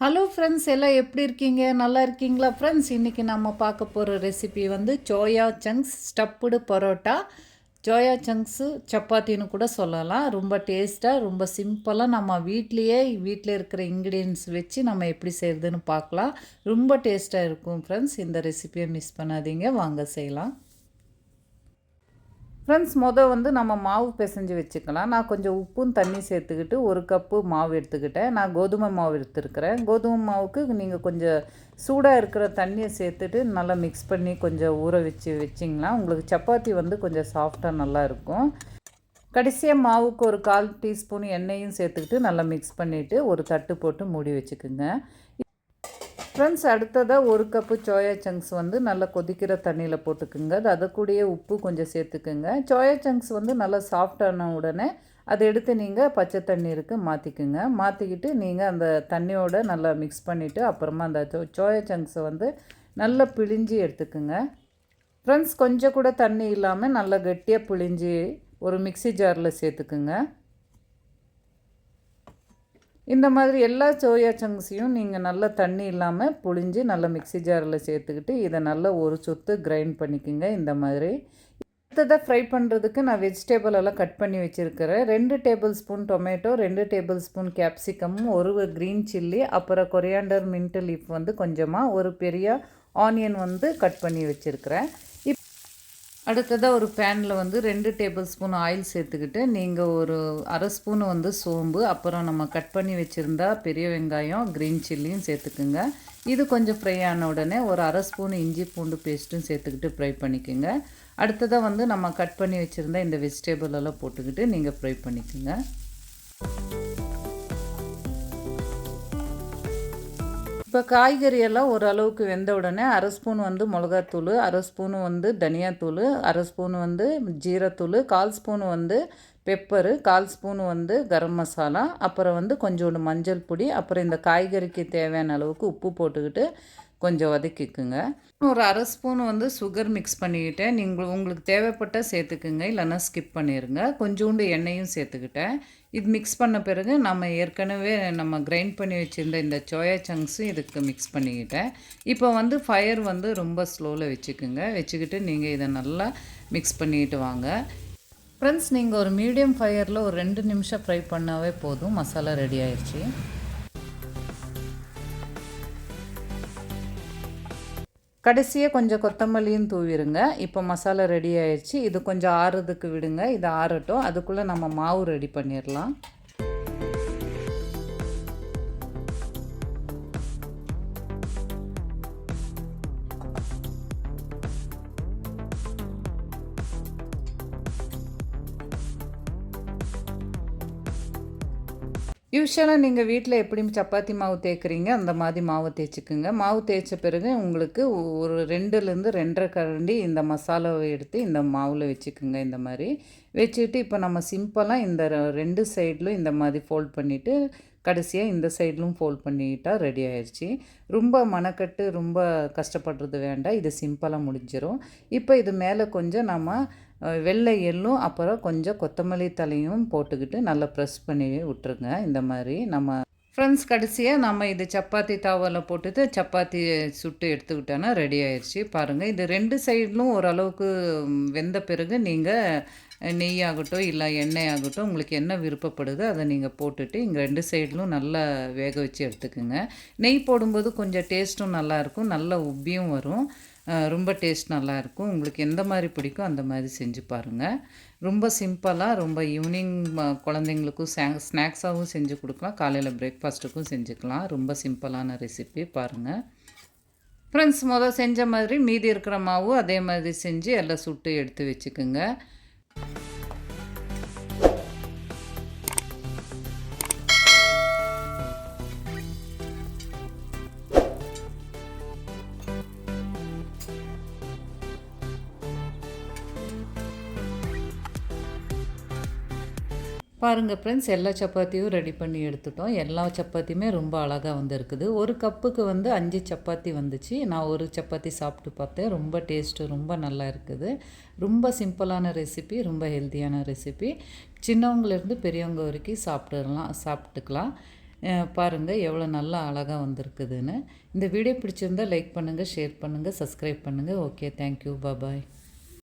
Hello friends எல்லாம் எப்படி இருக்கீங்க? நல்லா இருக்கீங்களா? ஃப்ரெண்ட்ஸ் இன்றைக்கி நம்ம பார்க்க போகிற ரெசிபி வந்து soya chunks stuffed parotta soya chunks சப்பாத்தின்னு கூட சொல்லலாம். ரொம்ப டேஸ்ட்டாக ரொம்ப சிம்பிளாக நம்ம வீட்லேயே வீட்டில் இருக்கிற இன்க்ரீடியன்ஸ் வச்சு நம்ம எப்படி செய்கிறதுன்னு பார்க்கலாம். ரொம்ப டேஸ்ட்டாக இருக்கும் ஃப்ரெண்ட்ஸ் இந்த ரெசிபியை மிஸ் பண்ணாதீங்க. வாங்க செய்யலாம். ஃப்ரெண்ட்ஸ் மொதல் வந்து நம்ம மாவு பிசைஞ்சு வச்சுக்கலாம். நான் கொஞ்சம் உப்பும் தண்ணி சேர்த்துக்கிட்டு ஒரு கப்பு மாவு எடுத்துக்கிட்டேன். நான் கோதுமை மாவு எடுத்துருக்கிறேன். கோதுமை மாவுக்கு நீங்கள் கொஞ்சம் சூடாக இருக்கிற தண்ணியை சேர்த்துட்டு நல்லா மிக்ஸ் பண்ணி கொஞ்சம் ஊற வச்சு வச்சிங்கன்னா உங்களுக்கு சப்பாத்தி வந்து கொஞ்சம் சாஃப்டாக நல்லா இருக்கும். கடைசியாக மாவுக்கு ஒரு கால் டீஸ்பூன் எண்ணெயும் சேர்த்துக்கிட்டு நல்லா மிக்ஸ் பண்ணிவிட்டு ஒரு தட்டு போட்டு மூடி வச்சுக்குங்க. ஃப்ரெண்ட்ஸ் அடுத்ததாக ஒரு கப்பு சோயா சங்க்ஸ் வந்து நல்லா கொதிக்கிற தண்ணியில் போட்டுக்குங்க. அது அதை கூடயே உப்பு கொஞ்சம் சேர்த்துக்குங்க. சோயா சங்க்ஸ் வந்து நல்லா சாஃப்டான உடனே அதை எடுத்து நீங்கள் பச்சை தண்ணீருக்கு மாற்றிக்குங்க மாற்றிக்கிட்டு நீங்கள் அந்த தண்ணியோட நல்லா மிக்ஸ் பண்ணிவிட்டு அப்புறமா அந்த சோ சோயா சங்க்ஸை வந்து நல்லா பிழிஞ்சு எடுத்துக்குங்க. ஃப்ரெண்ட்ஸ் கொஞ்சம் கூட தண்ணி இல்லாமல் நல்லா கெட்டியாக பிழிஞ்சு ஒரு மிக்சி ஜாரில் சேர்த்துக்குங்க. இந்த மாதிரி எல்லா சோயா சங்க்ஸையும் நீங்கள் நல்லா தண்ணி இல்லாமல் புழிஞ்சு நல்லா மிக்சி ஜாரில் சேர்த்துக்கிட்டு இதை நல்லா ஒரு சொத்து கிரைண்ட் பண்ணிக்கோங்க இந்த மாதிரி. அடுத்ததாக ஃப்ரை பண்ணுறதுக்கு நான் வெஜிடேபிள் எல்லாம் கட் பண்ணி வச்சுருக்கிறேன். ரெண்டு டேபிள் ஸ்பூன் டொமேட்டோ ரெண்டு டேபிள் ஸ்பூன் கேப்சிகமும் ஒரு க்ரீன் சில்லி அப்புறம் கொரியாண்டர் மின்ட் லீஃப் வந்து கொஞ்சமாக ஒரு பெரிய ஆனியன் வந்து கட் பண்ணி வச்சுருக்கிறேன். அடுத்ததாக ஒரு பேனில் வந்து ரெண்டு டேபிள் ஸ்பூன் ஆயில் சேர்த்துக்கிட்டு நீங்கள் ஒரு அரை ஸ்பூன் வந்து சோம்பு அப்புறம் நம்ம கட் பண்ணி வச்சுருந்தா பெரிய வெங்காயம் க்ரீன் சில்லியும் சேர்த்துக்குங்க. இது கொஞ்சம் ஃப்ரை ஆன உடனே ஒரு அரை ஸ்பூன் இஞ்சி பூண்டு பேஸ்ட்டும் சேர்த்துக்கிட்டு ஃப்ரை பண்ணிக்கோங்க. அடுத்ததாக வந்து நம்ம கட் பண்ணி வச்சுருந்தா இந்த வெஜிடேபிள் எல்லாம் போட்டுக்கிட்டு நீங்கள் ஃப்ரை பண்ணிக்கோங்க. இப்போ காய்கறி எல்லாம் ஓரளவுக்கு வெந்த உடனே அரை ஸ்பூன் வந்து மிளகாத்தூள் அரை ஸ்பூன் வந்து தனியாத்தூள் அரை ஸ்பூன் வந்து ஜீரத்தூள் கால் ஸ்பூன் வந்து பெப்பரு கால் ஸ்பூன் வந்து கரம் மசாலா அப்புறம் வந்து கொஞ்சோண்டு மஞ்சள் பொடி அப்புறம் இந்த காய்கறிக்கு தேவையான அளவுக்கு உப்பு போட்டுக்கிட்டு கொஞ்சம் வதக்கிக்குங்க. ஒரு அரை ஸ்பூன் வந்து சுகர் மிக்ஸ் பண்ணிக்கிட்டேன். நீங்கள் உங்களுக்கு தேவைப்பட்ட சேர்த்துக்குங்க. இல்லைன்னா ஸ்கிப் பண்ணிடுங்க கொஞ்சோண்டு எண்ணெயும் சேர்த்துக்கிட்டேன். இது மிக்ஸ் பண்ண பிறகு நம்ம ஏற்கனவே நம்ம கிரைண்ட் பண்ணி வச்சுருந்த இந்த சோயா சங்க்ஸும் இதுக்கு மிக்ஸ் பண்ணிக்கிட்டேன். இப்போ வந்து ஃபயர் வந்து ரொம்ப ஸ்லோவில் வச்சுக்குங்க. வச்சுக்கிட்டு நீங்கள் இதை நல்லா மிக்ஸ் பண்ணிக்கிட்டு வாங்க. ஃப்ரெண்ட்ஸ் நீங்கள் ஒரு மீடியம் ஃபயரில் ஒரு ரெண்டு நிமிஷம் ஃப்ரை பண்ணாவே போதும். மசாலா ரெடி ஆயிடுச்சு கடைசியாக கொஞ்சம் கொத்தமல்லியும் தூவிடுங்க இப்போ மசாலா ரெடி ஆயிடுச்சு இது கொஞ்சம் ஆறுறதுக்கு விடுங்க. இது ஆறட்டும். அதுக்குள்ளே நம்ம மாவு ரெடி பண்ணிடலாம் யூஸ்வலாக நீங்கள் வீட்டில் எப்படி சப்பாத்தி மாவு தேய்க்குறீங்க அந்த மாதிரி மாவு தேய்ச்சிக்குங்க. மாவு தேய்ச்ச பிறகு உங்களுக்கு ஒரு ரெண்டுலேருந்து ரெண்டரை கரண்டி இந்த மசாலாவை எடுத்து இந்த மாவில் வச்சுக்குங்க இந்த மாதிரி. வச்சுக்கிட்டு இப்போ நம்ம சிம்பிளாக இந்த ரெண்டு சைட்லும் இந்த மாதிரி ஃபோல்ட் பண்ணிவிட்டு கடைசியாக இந்த சைட்லும் ஃபோல்ட் பண்ணிட்டால் ரெடி ஆயிடுச்சு ரொம்ப மனக்கட்டு ரொம்ப கஷ்டப்படுறது வேண்டாம். இது சிம்பிளாக முடிஞ்சிடும் இப்போ இது மேலே கொஞ்சம் நம்ம வெள்ளை எள்ளும் அப்புறம் கொஞ்சம் கொத்தமல்லி தலையும் போட்டுக்கிட்டு நல்லா ப்ரெஸ் பண்ணி விட்டுருங்க. இந்த மாதிரி நம்ம ஃப்ரெண்ட்ஸ் கடைசியாக நம்ம இது சப்பாத்தி தாவலில் போட்டுட்டு சப்பாத்தி சுட்டு எடுத்துக்கிட்டோன்னா ரெடி ஆயிடுச்சு பாருங்கள் இது ரெண்டு சைட்லும் ஓரளவுக்கு வெந்த பிறகு நீங்கள் நெய் ஆகட்டும் இல்லை எண்ணெய் ஆகட்டும் உங்களுக்கு என்ன விருப்பப்படுதோ அதை நீங்கள் போட்டுட்டு இங்கே ரெண்டு சைட்லும் நல்லா வேக வச்சு எடுத்துக்கோங்க. நெய் போடும்போது கொஞ்சம் டேஸ்ட்டும் நல்லாயிருக்கும் நல்ல உப்பியும் வரும். ரொம்ப டேஸ்ட் நல்லாயிருக்கும் உங்களுக்கு எந்த மாதிரி பிடிக்கும் அந்த மாதிரி செஞ்சு பாருங்கள் ரொம்ப சிம்பிளாக ரொம்ப ஈவினிங் குழந்தைங்களுக்கும் ஸ்நாக்ஸாகவும் செஞ்சு கொடுக்கலாம். காலையில் பிரேக்ஃபாஸ்ட்டுக்கும் செஞ்சுக்கலாம். ரொம்ப சிம்பிளான ரெசிபி பாருங்கள் ஃப்ரெண்ட்ஸ் முதல் செஞ்ச மாதிரி மீதி இருக்கிற மாவு அதே மாதிரி செஞ்சு எல்லாம் சுட்டு எடுத்து வச்சுக்கோங்க. பாருங்கள் ஃப்ரெண்ட்ஸ் எல்லா சப்பாத்தியும் ரெடி பண்ணி எடுத்துட்டோம். எல்லா சப்பாத்தியுமே ரொம்ப அழகாக வந்துருக்குது. ஒரு கப்புக்கு வந்து அஞ்சு சப்பாத்தி வந்துச்சு. நான் ஒரு சப்பாத்தி சாப்பிட்டு பார்த்தேன். ரொம்ப டேஸ்ட்டு ரொம்ப நல்லா இருக்குது. ரொம்ப சிம்பிளான ரெசிபி ரொம்ப ஹெல்த்தியான ரெசிபி சின்னவங்கலேருந்து பெரியவங்க வரைக்கும் சாப்பிட்டுடலாம் சாப்பிட்டுக்கலாம். பாருங்கள் எவ்வளோ நல்லா அழகாக வந்திருக்குதுன்னு. இந்த வீடியோ பிடிச்சிருந்தா லைக் பண்ணுங்கள் ஷேர் பண்ணுங்கள் சப்ஸ்கிரைப் பண்ணுங்கள் ஓகே தேங்க்யூ பாய்